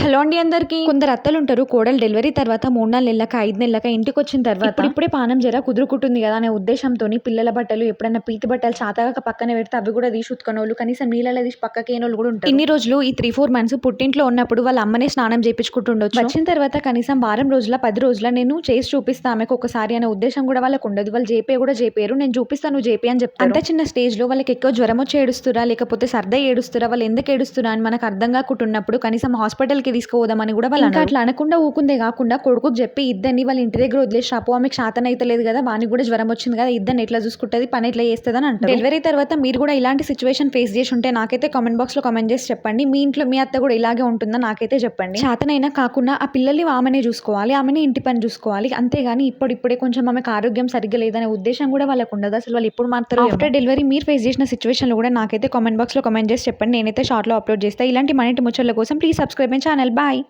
Hello అండి అందరికి. కొందరు అత్తలు ఉంటారు కోడలు డెలివరీ తర్వాత మూడు నాలుగు నెలలక ఐదు నెలలక ఇంటికి వచ్చిన తర్వాత ఇప్పుడే పానం జర కుదురుకుంటుంది కదా అనే ఉద్దేశంతో పిల్లల బట్టలు ఎప్పుడైనా పీతి బట్టలు చాతగా పక్కన పెడితే అవి కూడా తీసి ఉతుకనోళ్ళు కనీసం నీళ్ళలో తీసి పక్కకి ఏనోళ్ళు కూడా ఉంటారు. ఇన్ని రోజులు ఈ త్రీ ఫోర్ మంత్స్ పుట్టింట్లో ఉన్నప్పుడు వాళ్ళ అమ్మనే స్నానం చేయించుకుంటుండొచ్చు వచ్చిన తర్వాత కనీసం వారం రోజుల పది రోజుల నేను చేసి చూపిస్తా ఆమెకు ఒకసారి అనే ఉద్దేశం కూడా వాళ్ళకు ఉండదు. వాళ్ళు జేపే కూడా జేపేరు నేను చూపిస్తాను నువ్వు జేపే అని చెప్తాను అంత చిన్న స్టేజ్లో వాళ్ళకి ఎక్కువ జ్వరం వచ్చి ఏడుస్తురా లేకపోతే సర్ద ఏడుస్తురా వాళ్ళు ఎందుకు ఏడుస్తురా అని మనకు అర్థం కాకుంటున్నప్పుడు కనీసం హాస్పిటల్ కి తీసుకుపోదామని కూడా వాళ్ళు ఇంకా అట్లా అనకుండా ఊకుందే కాకుండా కొడుకుకి చెప్పి ఇద్దరిని వాళ్ళ ఇంటి దగ్గర వదిలేసి రాపు ఆమెకు శాతం అయితే లేదు కదా వానికి కూడా జ్వరం వచ్చింది కదా ఇద్దరిని ఎట్లా చూసుకుంటుంది పని ఎట్లా చేస్తుంది అని అంటారు. డెలివరీ తర్వాత మీరు కూడా ఇలాంటి సిచ్యువేషన్ ఫేస్ చేసి ఉంటే నాకైతే కామెంట్ బాక్స్లో కామెంట్ చేసి చెప్పండి. మీ ఇంట్లో మీ అత్త కూడా ఇలాగే ఉంటుందా నాకైతే చెప్పండి. శాతనైనా కాకుండా ఆ పిల్లల్ని ఆమెనే చూసుకోవాలి ఆమెనే ఇంటి పని చూసుకోవాలి. అంతేగాని ఇప్పుడిప్పుడే కొంచెం ఆమెకు ఆరోగ్యం సరిగ్గా లేదనే ఉద్దేశం కూడా వాళ్ళకు ఉండదు. అసలు వాళ్ళు ఎప్పుడు మారుతారు ఆఫ్టర్ డెలివరీ మీరు ఫేస్ చేసిన సిచ్యువేషన్లో కూడా నాకైతే కామెంట్ బాక్స్లో కామెంట్ చేసి చెప్పండి. నేనైతే షార్ట్లో అప్లోడ్ చేస్తాను ఇలాంటి మనింటి ముచ్చట్ల కోసం please subscribe my channel el bye.